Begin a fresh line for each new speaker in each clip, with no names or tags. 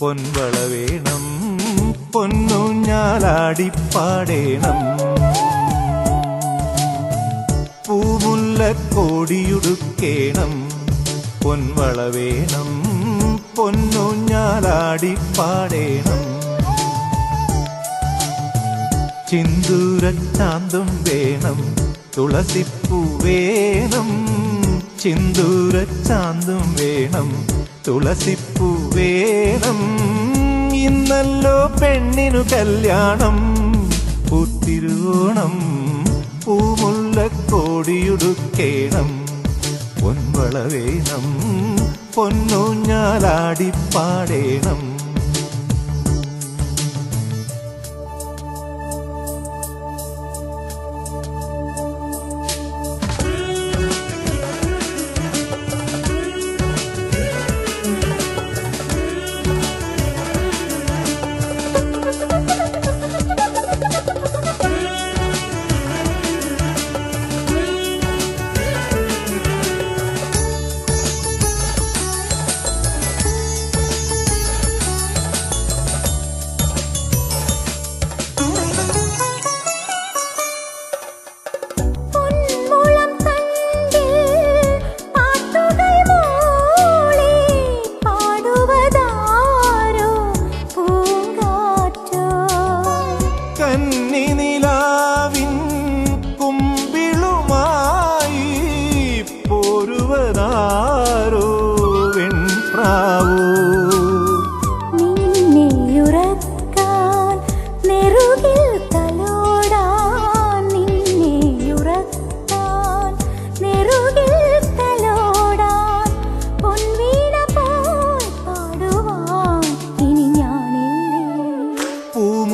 പൊൻവള വേണം പൊന്നൂഞ്ഞാലാടിപ്പാടേണം പൂമുല്ല കോടിയുടുക്കേണം പൊൻവള വേണം പൊന്നൂഞ്ഞാലാടിപ്പാടേണം ചിന്തൂരച്ചാന്തും വേണം തുളസിപ്പൂ വേണം ചിന്തൂരച്ചാന്തും വേണം. തുളസിപ്പൂ വേണം. ഇന്നല്ലോ പെണ്ണിനു കല്യാണം. പൂത്തിരുവോണം. പൂമുള്ള കോടിയുടുക്കേണം പൊൻവള വേണം പൊന്നൂഞ്ഞാലാടിപ്പാടേണം.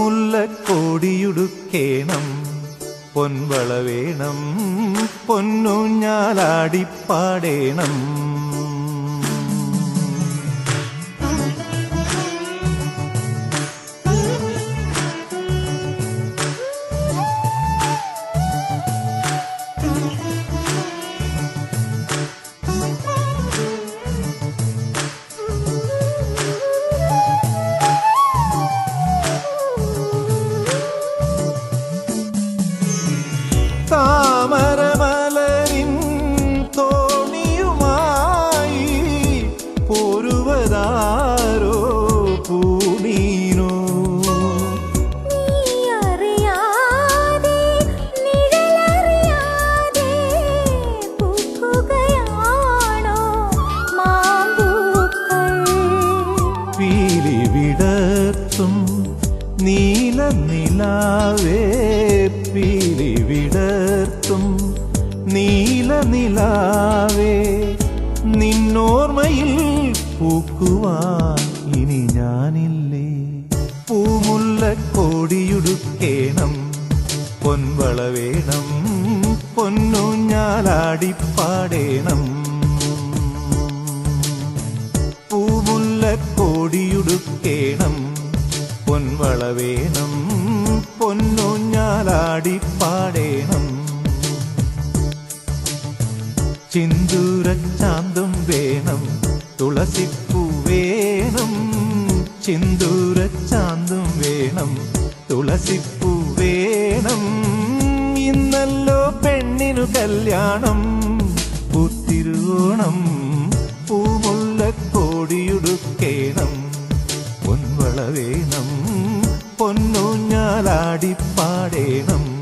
പൂമുല്ല കോടിയുടുക്കേണം. പൊൻവള വേണം പൊന്നൂഞ്ഞാലാടിപ്പാടേണം നിലാവേ വിടർത്തും. നീല നിലാവേ നിന്നോർമ്മയിൽ പൂക്കുവാൻ ഇനി ഞാനില്ലേ? പൂമുല്ല കോടിയുടുക്കേണം പൊൻവള വേണം പൊന്നൂഞ്ഞാലാടിപ്പാടേണം. പൂമുല്ല കോടിയുടുക്കേണം പൊൻവള വേണം ചിന്തൂരച്ചാന്തും വേണം. തുളസിപ്പൂ വേണം. ചിന്തൂരച്ചാന്തും വേണം. തുളസിപ്പൂ വേണം. ഇന്നല്ലോ പെണ്ണിനു കല്യാണം. പൂത്തിരുവോണം. പൂമുള്ള കോടിയുടുക്കേണം പൊൻവള വേണം പൊന്നൂഞ്ഞാലാടിപ്പാടേണം